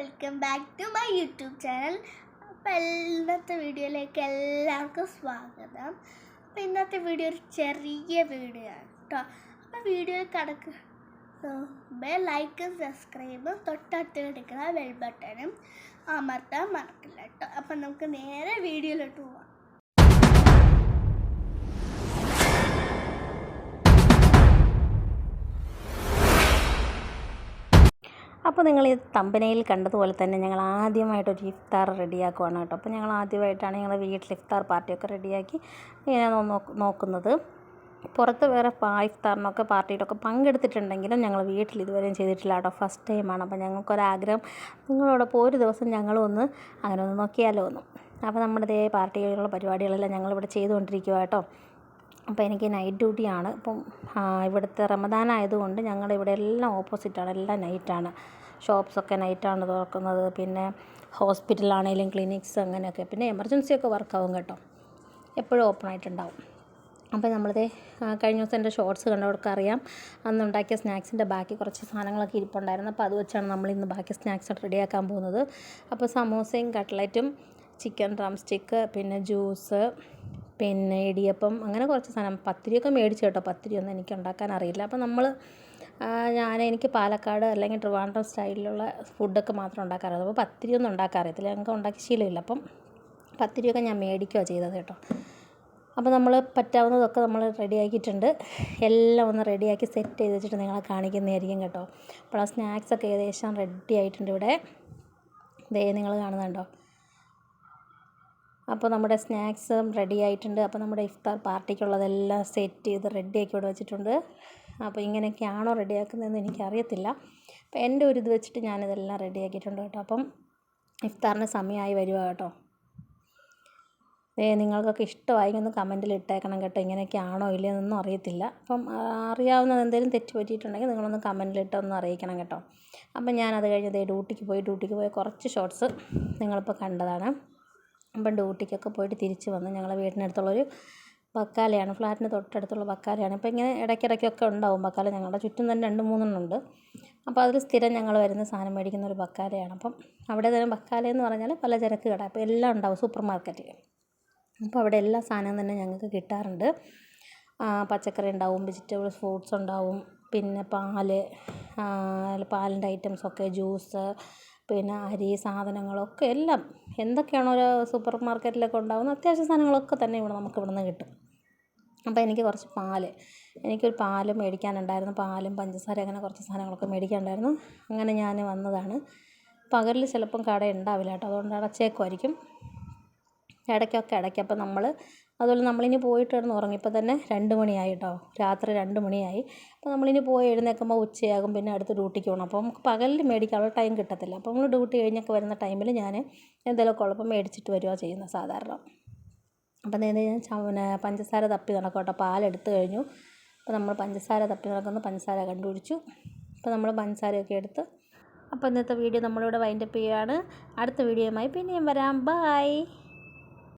Welcome back to my YouTube channel. അപ്പോൾ ഇന്നത്തെ വീഡിയോയിലേക്ക് എല്ലാവർക്കും സ്വാഗതം. അപ്പോൾ ഇന്നത്തെ വീഡിയോ ഒരു ചെറിയ വീഡിയോ ആണ് കേട്ടോ. അപ്പോൾ വീഡിയോ കിടക്ക് ലൈക്കും സബ്സ്ക്രൈബും തൊട്ടടുത്ത് കിടക്കുന്ന ബെൽ ബട്ടണും അമർത്താൻ മറക്കില്ല കേട്ടോ. അപ്പം നമുക്ക് നേരെ വീഡിയോയിലോട്ട് പോവാം. അപ്പോൾ നിങ്ങൾ ഈ തമ്പനയിൽ കണ്ടതുപോലെ തന്നെ ഞങ്ങൾ ആദ്യമായിട്ട് ഒരു ഇഫ്താർ റെഡിയാക്കുവാണ് കേട്ടോ. അപ്പോൾ ഞങ്ങൾ ആദ്യമായിട്ടാണ് ഞങ്ങൾ വീട്ടിൽ ഇഫ്താർ പാർട്ടിയൊക്കെ റെഡിയാക്കി ഇങ്ങനെ നോക്കുന്നത്. പുറത്ത് വേറെ ഇഫ്താറിനൊക്കെ പാർട്ടിയിലൊക്കെ പങ്കെടുത്തിട്ടുണ്ടെങ്കിലും ഞങ്ങൾ വീട്ടിൽ ഇതുവരെയും ചെയ്തിട്ടില്ല കേട്ടോ. ഫസ്റ്റ് ടൈമാണ് അപ്പോൾ ഞങ്ങൾക്കൊരാഗ്രഹം നിങ്ങളോടൊപ്പം ഒരു ദിവസം ഞങ്ങളൊന്ന് അങ്ങനെ ഒന്ന് നോക്കിയാലോ ഒന്നും അപ്പോൾ നമ്മുടെ ഇതേ പാർട്ടികളുള്ള പരിപാടികളെല്ലാം ഞങ്ങളിവിടെ ചെയ്തുകൊണ്ടിരിക്കുക കേട്ടോ. അപ്പോൾ എനിക്ക് നൈറ്റ് ഡ്യൂട്ടിയാണ് ഇപ്പം ഇവിടുത്തെ റമദാൻ ആയതുകൊണ്ട് ഞങ്ങളുടെ ഇവിടെ എല്ലാം ഓപ്പോസിറ്റാണ് എല്ലാം നൈറ്റാണ് ഷോപ്സൊക്കെ നൈറ്റാണ് തുറക്കുന്നത്. പിന്നെ ഹോസ്പിറ്റലാണെങ്കിലും ക്ലിനിക്സ് അങ്ങനെയൊക്കെ. പിന്നെ എമർജൻസി ഒക്കെ വർക്കാവും കേട്ടോ. എപ്പോഴും ഓപ്പൺ ആയിട്ടുണ്ടാവും. അപ്പോൾ നമ്മളിത് കഴിഞ്ഞ ദിവസം എന്റെ ഷോർട്സ് കണ്ടവർക്ക് അറിയാം. അന്ന് ഉണ്ടാക്കിയ സ്നാക്സിന്റെ ബാക്കി കുറച്ച് സാധനങ്ങളൊക്കെ ഇരിപ്പുണ്ടായിരുന്നു. അപ്പോൾ അത് വെച്ചാണ് നമ്മൾ ഇന്ന് ബാക്കി സ്നാക്സ് റെഡിയാക്കാൻ പോകുന്നത്. അപ്പോൾ സമോസയും കട്ട്ലറ്റും ചിക്കൻ ഡ്രം സ്റ്റിക്ക് പിന്നെ ജ്യൂസ് പിന്നെ ഇടിയപ്പം അങ്ങനെ കുറച്ച് സാധനം. പത്തിരിയൊക്കെ മേടിച്ചു കേട്ടോ. പത്തിരിയൊന്നും എനിക്ക് ഉണ്ടാക്കാൻ അറിയില്ല. അപ്പോൾ നമ്മൾ ഞാൻ എനിക്ക് പാലക്കാട് അല്ലെങ്കിൽ ട്രിവാൻഡ്രം സ്റ്റൈലിലുള്ള ഫുഡൊക്കെ മാത്രം ഉണ്ടാക്കാറുള്ളത്. അപ്പോൾ പത്തിരിയൊന്നും ഉണ്ടാക്കാൻ അറിയത്തില്ല ഞങ്ങൾക്ക് ഉണ്ടാക്കി ശീലമില്ല. അപ്പം പത്തിരിയൊക്കെ ഞാൻ മേടിക്കുകയാണ് ചെയ്തത് കേട്ടോ. അപ്പോൾ നമ്മൾ പറ്റാവുന്നതൊക്കെ നമ്മൾ റെഡിയാക്കിയിട്ടുണ്ട് എല്ലാം ഒന്ന് റെഡിയാക്കി സെറ്റ് ചെയ്ത് വെച്ചിട്ട് നിങ്ങളെ കാണിക്കുന്നതായിരിക്കും കേട്ടോ. അപ്പോൾ ആ സ്നാക്സൊക്കെ ഏകദേശം റെഡി ആയിട്ടുണ്ട് ഇവിടെ. ദേ നിങ്ങൾ കാണുന്നുണ്ടോ അപ്പോൾ നമ്മുടെ സ്നാക്സും റെഡി ആയിട്ടുണ്ട്. അപ്പോൾ നമ്മുടെ ഇഫ്താർ പാർട്ടിക്കുള്ളതെല്ലാം സെറ്റ് ചെയ്ത് റെഡിയാക്കി ഇവിടെ വെച്ചിട്ടുണ്ട്. അപ്പോൾ ഇങ്ങനെയൊക്കെയാണോ റെഡിയാക്കുന്നതെന്ന് എനിക്കറിയത്തില്ല. അപ്പോൾ എന്റെ ഒരു ഇത് വെച്ചിട്ട് ഞാനിതെല്ലാം റെഡിയാക്കിയിട്ടുണ്ട് കേട്ടോ. അപ്പം ഇഫ്താറിന് സമയമായി വരിക കേട്ടോ. ഏ നിങ്ങൾക്കൊക്കെ ഒന്ന് കമന്റിൽ ഇട്ടേക്കണം കേട്ടോ. ഇങ്ങനെയൊക്കെയാണോ ഇല്ലയെന്നൊന്നും അറിയത്തില്ല. അപ്പം അറിയാവുന്നത് എന്തെങ്കിലും തെറ്റ് പറ്റിയിട്ടുണ്ടെങ്കിൽ നിങ്ങളൊന്ന് കമന്റിലിട്ടൊന്ന് അറിയിക്കണം കേട്ടോ. അപ്പം ഞാനത് കഴിഞ്ഞത് ഡ്യൂട്ടിക്ക് പോയി ഡ്യൂട്ടിക്ക് പോയി കുറച്ച് ഷോർട്സ് നിങ്ങളിപ്പോൾ കണ്ടതാണ്. അപ്പം ഡ്യൂട്ടിക്കൊക്കെ പോയിട്ട് തിരിച്ച് വന്ന് ഞങ്ങളെ വീടിനടുത്തുള്ളൊരു ബക്കാലയാണ് ഫ്ലാറ്റിന് തൊട്ടടുത്തുള്ള ബക്കാലയാണ് ഇപ്പോൾ ഇങ്ങനെ ഇടയ്ക്കിടയ്ക്കൊക്കെ ഉണ്ടാവും ബക്കാല ഞങ്ങളുടെ ചുറ്റും തന്നെ രണ്ട് മൂന്നെണ്ണം ഉണ്ട് അപ്പോൾ അതിൽ സ്ഥിരം ഞങ്ങൾ വരുന്ന സാധനം മേടിക്കുന്ന ഒരു ബക്കാലയാണ് അപ്പം അവിടെ തന്നെ ബക്കാല എന്ന് പറഞ്ഞാൽ പലചരക്ക് കട. അപ്പോൾ എല്ലാം ഉണ്ടാവും സൂപ്പർ മാർക്കറ്റിൽ. അപ്പോൾ അവിടെ എല്ലാ സാധനവും തന്നെ ഞങ്ങൾക്ക് കിട്ടാറുണ്ട്. പച്ചക്കറി ഉണ്ടാവും വെജിറ്റബിൾസ് ഫ്രൂട്ട്സ് ഉണ്ടാവും. പിന്നെ ആ, പാലിന്റെ ഐറ്റംസൊക്കെ ജ്യൂസ് പിന്നെ അരി സാധനങ്ങളൊക്കെ എല്ലാം എന്തൊക്കെയാണോ ഒരു സൂപ്പർ മാർക്കറ്റിലൊക്കെ ഉണ്ടാകുന്ന അത്യാവശ്യ സാധനങ്ങളൊക്കെ തന്നെ ഇവിടെ നമുക്ക് ഇവിടെ നിന്ന് കിട്ടും. അപ്പോൾ എനിക്ക് കുറച്ച് പാൽ എനിക്കൊരു പാൽ മേടിക്കാനുണ്ടായിരുന്നു. പാലും പഞ്ചസാര അങ്ങനെ കുറച്ച് സാധനങ്ങളൊക്കെ മേടിക്കാനുണ്ടായിരുന്നു. അങ്ങനെ ഞാൻ വന്നതാണ്. പകലിൽ ചിലപ്പം കട ഉണ്ടാവില്ല കേട്ടോ. അതുകൊണ്ട് അടച്ചേക്കുമായിരിക്കും. ഇടയ്ക്കൊക്കെ ഇടയ്ക്ക് അപ്പം നമ്മൾ അതുപോലെ നമ്മളിനി പോയിട്ട് കിടന്ന് ഉറങ്ങി. ഇപ്പോൾ തന്നെ രണ്ട് മണിയായി കേട്ടോ രാത്രി രണ്ട് മണിയായി. അപ്പോൾ നമ്മളിനി പോയി എഴുന്നേൽക്കുമ്പോൾ ഉച്ചയാകും. പിന്നെ അടുത്ത് ഡ്യൂട്ടിക്ക് പോകണം അപ്പോൾ നമുക്ക് പകലിൽ മേടിക്കാനുള്ള ടൈം കിട്ടത്തില്ല. അപ്പോൾ നമ്മൾ ഡ്യൂട്ടി കഴിഞ്ഞൊക്കെ വരുന്ന ടൈമിൽ ഞാൻ എന്തെങ്കിലും ഉള്ളപ്പോൾ മേടിച്ചിട്ട് വരിക ചെയ്യുന്നത് സാധാരണ. അപ്പം നേരെ ഞാൻ പിന്നെ പഞ്ചസാര തപ്പി നടക്കും കേട്ടോ പാലെടുത്ത് കഴിഞ്ഞു. അപ്പോൾ നമ്മൾ പഞ്ചസാര തപ്പി നടക്കുന്നു. പഞ്ചസാര കണ്ടുപിടിച്ചു. അപ്പോൾ നമ്മൾ പഞ്ചസാരയൊക്കെ എടുത്ത് അപ്പോൾ ഇന്നത്തെ വീഡിയോ നമ്മളിവിടെ വൈൻഡപ്പ് ചെയ്യുകയാണ് അടുത്ത വീഡിയോയുമായി പിന്നെയും വരാം. ബായ്